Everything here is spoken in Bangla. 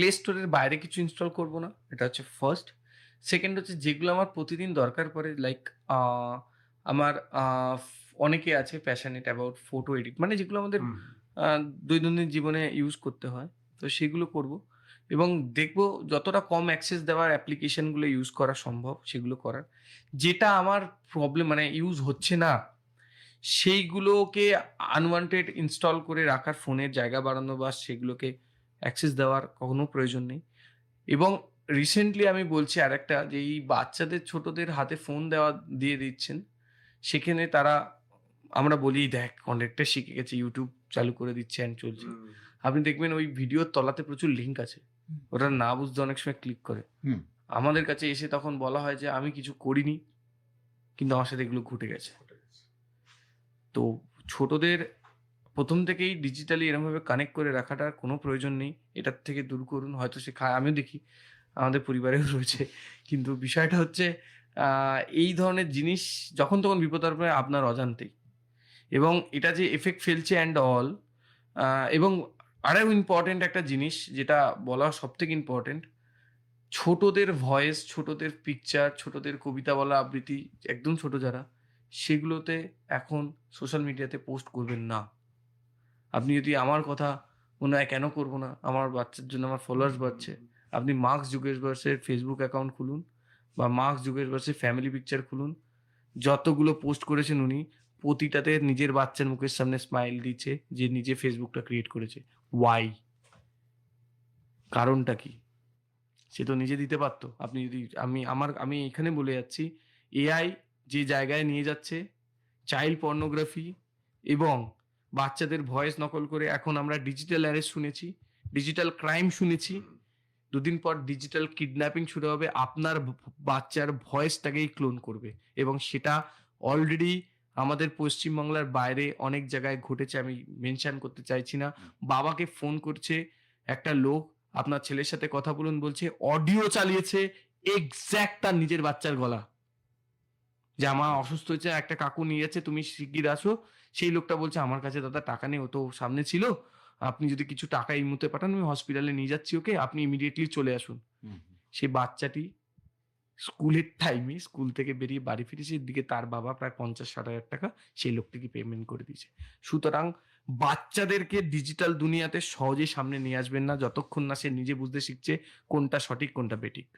প্লে স্টোরের বাইরে কিছু ইনস্টল করব না এটা হচ্ছে ফার্স্ট সেকেন্ড হচ্ছে যেগুলো আমার প্রতিদিন দরকার পড়ে লাইক আমার অনেকে আছে প্যাশনেট অ্যাবাউট ফটো এডিট মানে যেগুলো আমাদের দৈনন্দিন জীবনে ইউজ করতে হয় তো সেগুলো করব। এবং দেখব যতটা কম অ্যাক্সেস দেওয়ার অ্যাপ্লিকেশনগুলো ইউজ করা সম্ভব সেগুলো করার। যেটা আমার প্রবলেম মানে ইউজ হচ্ছে না সেইগুলোকে আনওয়ান্টেড ইনস্টল করে রাখার ফোনের জায়গা বাড়ানো বা সেগুলোকে অ্যাক্সেস দেওয়ার কোনো প্রয়োজন নেই। এবং রিসেন্টলি আমি বলছি আর একটা যে এই বাচ্চাদের ছোটদের হাতে ফোন দেওয়া দিয়ে দিচ্ছেন সেখানে তারা আমরা বলি দেখ কন্ট্রাক্টর শিখে গেছে ইউটিউব চালু করে দিচ্ছে অ্যান্ড চলছে। আপনি দেখবেন ওই ভিডিওর তলাতে প্রচুর লিঙ্ক আছে। ওটা না বুঝতে অনেক সময় ক্লিক করে। আমাদের কাছে এসে তখন বলা হয় যে আমি কিছু করিনি কিন্তু আমার সাথে এগুলো ঘটে গেছে। তো ছোটদের প্রথম থেকেই ডিজিটালি এরমভাবে কানেক্ট করে রাখাটার কোনো প্রয়োজন নেই। এটার থেকে দূর করুন, হয়তো সে খায়, আমিও দেখি, আমাদের পরিবারেও রয়েছে। কিন্তু বিষয়টা হচ্ছে এই ধরনের জিনিস যখন তখন বিপদ আসবে আপনার অজান্তেই। এবং এটা যে এফেক্ট ফেলছে অ্যান্ড অল এবং আরও ইম্পর্টেন্ট একটা জিনিস যেটা বলা সব থেকে ইম্পর্টেন্ট ছোটদের ভয়েস ছোটদের পিকচার ছোটদের কবিতা বলা আবৃত্তি, একদম ছোট যারা, সেগুলোতে এখন সোশ্যাল মিডিয়াতে পোস্ট করবেন না। আপনি যদি আমার কথা মনে কেন করব না? আমার বাচ্চার জন্য আমার ফলোয়ার্স বাড়ছে। আপনি মার্কস যুগেশ বার্সের ফেসবুক অ্যাকাউন্ট খুলুন বা মার্কস যুগেশ বার্সের ফ্যামিলি পিকচার খুলুন। যতগুলো পোস্ট করেছেন উনি, প্রতিটাতে নিজের বাচ্চার মুখের সামনে স্মাইল দিচ্ছে, যে নিজে ফেসবুকটা ক্রিয়েট করেছে। ওয়াই কারণটা কি? সে তো নিজে দিতে পারতো। আপনি যদি, আমি, আমার, আমি এখানে বলে যাচ্ছি এআই যে জায়গায় নিয়ে যাচ্ছে চাইল্ড পর্নোগ্রাফি এবং বাচ্চাদের ভয়েস নকল করে এখন আমরা ডিজিটাল অ্যারেস্ট শুনেছি ডিজিটাল ক্রাইম শুনেছি। দুদিন পর ডিজিটাল কিডন্যাপিং শুরু হবে, আপনার বাচ্চার ভয়েসটাকেই ক্লোন করবে। এবং সেটা অলরেডি আমাদের পশ্চিমবাংলার বাইরে অনেক জায়গায় ঘটেছে, আমি মেনশন করতে চাইছি না। বাবাকে ফোন করছে একটা লোক, আপনার ছেলের সাথে কথা বলুন বলছে অডিও চালিয়েছে এক্স্যাক্ট তার নিজের বাচ্চার গলা। যে আমার অসুস্থ হয়েছে একটা কাকু নিয়ে যাচ্ছে তুমি শিগগির আসো। সেই লোকটা বলছে আমার কাছে দাদা টাকা নেই ও তো সামনে ছিল। আপনি যদি কিছু টাকা এই মুহূর্তে পাঠান আমি হসপিটালে নিয়ে যাচ্ছি ওকে আপনি ইমিডিয়েটলি চলে আসুন। সেই বাচ্চাটি স্কুলের টাইমে স্কুল থেকে বেরিয়ে বাড়ি ফিরেছে এদিকে তার বাবা প্রায় পঞ্চাশ ষাট হাজার টাকা সেই লোকটিকে পেমেন্ট করে দিয়েছে। সুতরাং বাচ্চাদেরকে ডিজিটাল দুনিয়াতে সহজে সামনে নিয়ে আসবেন না যতক্ষণ না সে নিজে বুঝতে শিখছে কোনটা সঠিক কোনটা বেঠিক।